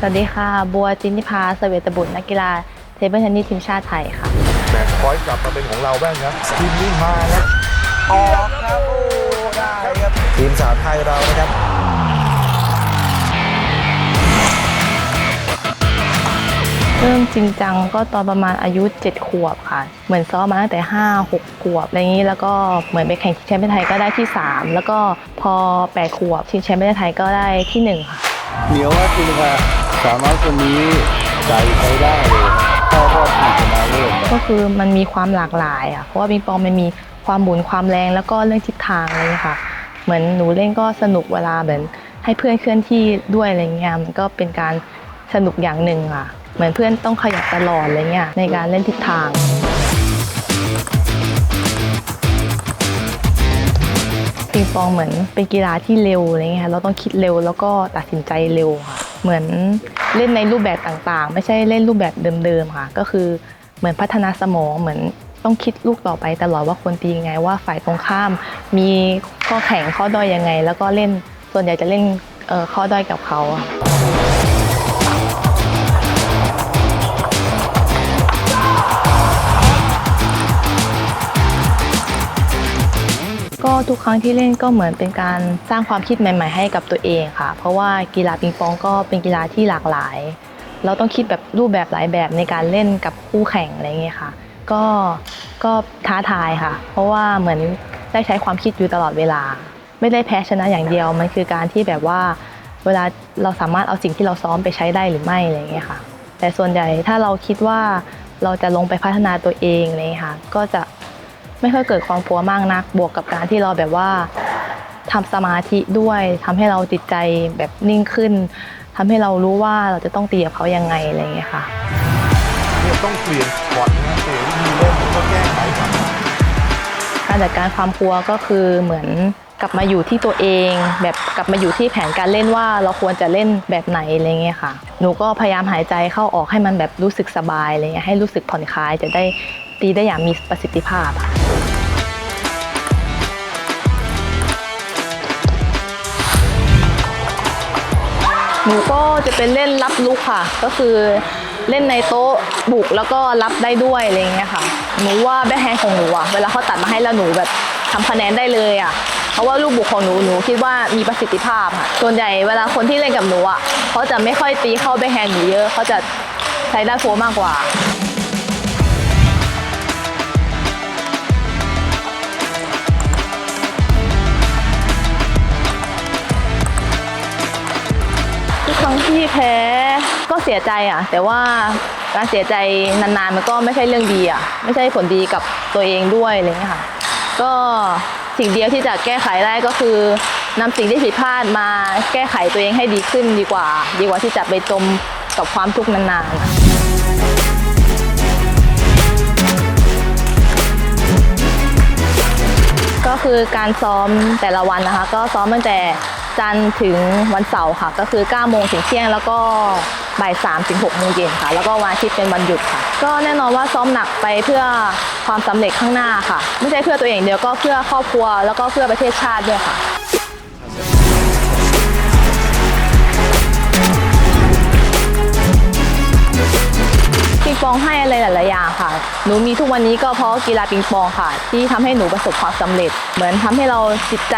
สวัสดีค่ะ บัวจินนิพาเสเวตบุตรนักกีฬาเทเบิลเทนนิสทีมชาติไทยค่ะ แบ่งพอยต์กลับมาเป็นของเราบ้างครับทีมนี้มาครับออกครับโอ้ได้ครับทีมสาวไทยเรานะครับเริ่มจริงจังก็ตอนประมาณอายุ 7 ขวบค่ะ เหมือนซ้อมมาตั้งแต่ 5 6 ขวบอะไรอย่างนี้แล้วก็เหมือนไปแข่งชิงแชมป์ประเทศไทยก็ได้ที่ 3 แล้วก็พอ 8 ขวบชิงแชมป์ประเทศไทยก็ได้ที่ 1 ค่ะ เหนียวว่าจริงค่ะ สาวน้อยคนนี้ใจใช้ได้เลยพ่อพ่อทีชนะเลิศก็คือมันมีความหลากหลายอะเพราะว่าปิงปองมันมีความหมุนความแรงแล้วก็เรื่องทิศทางอะไรอย่างเงี้ยค่ะ เหมือนหนูเล่นก็สนุกเวลาเหมือนให้เพื่อนเคลื่อนที่ด้วยอะไรเงี้ยมันก็เป็นการสนุกอย่างหนึ่งอะ เหมือนเพื่อนต้องขยับตลอดอะไรเงี้ยในการเล่นทิศทาง ปิงปองเหมือนเป็นกีฬาที่เร็วอะไรเงี้ยค่ะเราต้องคิดเร็วแล้วก็ตัดสินใจเร็วค่ะ เหมือนเล่นในรูปแบบต่างๆ ไม่ใช่เล่นรูปแบบเดิมๆค่ะ ก็คือเหมือนพัฒนาสมองเหมือนต้องคิดลูกต่อไปตลอดว่าควรตียังไงว่าฝ่ายตรงข้าม มีข้อแข็งข้อด้อยยังไง แล้วก็เล่นส่วนใหญ่จะเล่นข้อด้อยกับเขา ทุกครั้งที่เล่นก็เหมือนเป็นการสร้างความคิดใหม่ ๆ ให้กับตัวเองค่ะ เพราะว่ากีฬาปิงปองก็เป็นกีฬาที่หลากหลาย เราต้องคิดแบบรูปแบบหลายแบบในการเล่นกับคู่แข่งอะไรเงี้ยค่ะ ก็ก็ท้าทายค่ะ เพราะว่าเหมือนได้ใช้ความคิดอยู่ตลอดเวลา ไม่ได้แพ้ชนะอย่างเดียวมันคือการที่แบบว่าเวลาเราสามารถเอาสิ่งที่เราซ้อมไปใช้ได้หรือไม่อะไรเงี้ยค่ะ แต่ส่วนใหญ่ถ้าเราคิดว่าเราจะลงไปพัฒนาตัวเองอะไรเลยค่ะ ก็จะ ไม่ค่อยเกิดความกลัวมากนัก บวกกับการที่เราแบบว่าทำสมาธิด้วยทำให้เราจิตใจแบบนิ่งขึ้นทำให้เรารู้ว่าเราจะต้องตีกับเขายังไงอะไรอย่างเงี้ยค่ะเนี่ยต้องเปลี่ยนพอร์ตนะเปลี่ยนวิธีเล่นแล้วก็แก้ไขครับการจัดการความกลัวก็คือเหมือนกลับมาอยู่ที่ตัวเอง แบบกลับมาอยู่ที่แผนการเล่นว่าเราควรจะเล่นแบบไหนอะไรเงี้ยค่ะ หนูก็พยายามหายใจเข้าออกให้มันแบบรู้สึกสบายอะไรเงี้ยให้รู้สึกผ่อนคลายจะได้ ตีได้อย่างมีประสิทธิภาพค่ะหนูก็จะเป็นเล่นรับลุกค่ะ ก็คือเล่นในโต๊ะบุกแล้วก็รับได้ด้วยอะไรเงี้ยค่ะหนูว่าแบ็คแฮนด์ของหนูอะเวลาเขาตัดมาให้แล้วหนูแบบทำคะแนนได้เลยอะเพราะว่าลูกบุกของหนูหนูคิดว่ามีประสิทธิภาพค่ะส่วนใหญ่เวลาคนที่เล่นกับหนูอะเขาจะไม่ค่อยตีเข้าแบ็คแฮนด์หนูเยอะเขาจะใช้ด้านโฟร์มากกว่า แพ้ก็เสียใจอะ แต่ว่าการเสียใจนานๆมันก็ไม่ใช่เรื่องดีอะ ไม่ใช่ผลดีกับตัวเองด้วยอะไรเงี้ยค่ะ ก็สิ่งเดียวที่จะแก้ไขได้ก็คือนำสิ่งที่ผิดพลาดมาแก้ไขตัวเองให้ดีขึ้นดีกว่า ดีกว่าที่จะไปจมกับความทุกข์นานๆก็คือการซ้อมแต่ละวันนะคะ ก็ซ้อมตั้งแต่ จันทร์ถึงวันเสาร์ค่ะ ก็คือ 9 โมงถึงเที่ยง แล้วก็บ่าย3ถึง6โมงเย็นค่ะ แล้วก็วันอาทิตย์เป็นวันหยุดค่ะ ก็แน่นอนว่าซ้อมหนักไปเพื่อความสำเร็จข้างหน้าค่ะ ไม่ใช่เพื่อตัวเองเดียวก็เพื่อครอบครัว แล้วก็เพื่อประเทศชาติด้วยค่ะ ปิงปองให้อะไรหลายๆอย่างค่ะ หนูมีทุกวันนี้ก็เพราะกีฬาปิงปองค่ะ ที่ทำให้หนูประสบความสำเร็จ เหมือนทำให้เราจิตใจ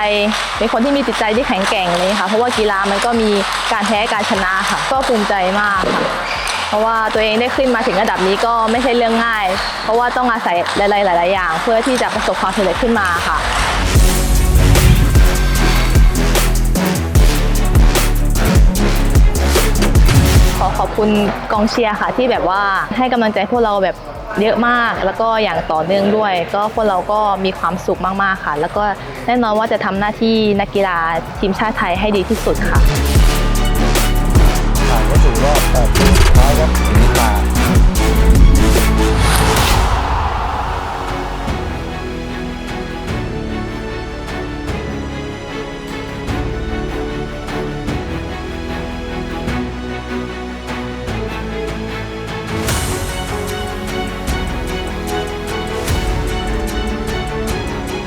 เป็นคนที่มีจิตใจที่แข็งแกร่งเลยค่ะ เพราะว่ากีฬามันก็มีการแพ้การชนะค่ะ ก็ภูมิใจมากค่ะ เพราะว่าตัวเองได้ขึ้นมาถึงระดับนี้ก็ไม่ใช่เรื่องง่าย เพราะว่าต้องอาศัยหลายๆหลาย ๆ อย่าง เพื่อที่จะประสบความสำเร็จขึ้นมาค่ะ ขอบคุณกองเชียร์ค่ะที่แบบว่าให้กำลังใจพวกเราแบบเยอะมาก แล้วก็อย่างต่อเนื่องด้วย ก็พวกเราก็มีความสุขมากๆค่ะ แล้วก็แน่นอนว่าจะทำหน้าที่นักกีฬาทีมชาติไทยให้ดีที่สุดค่ะผ่านเข้าสู่รอบแปดทีมสุดท้ายครับ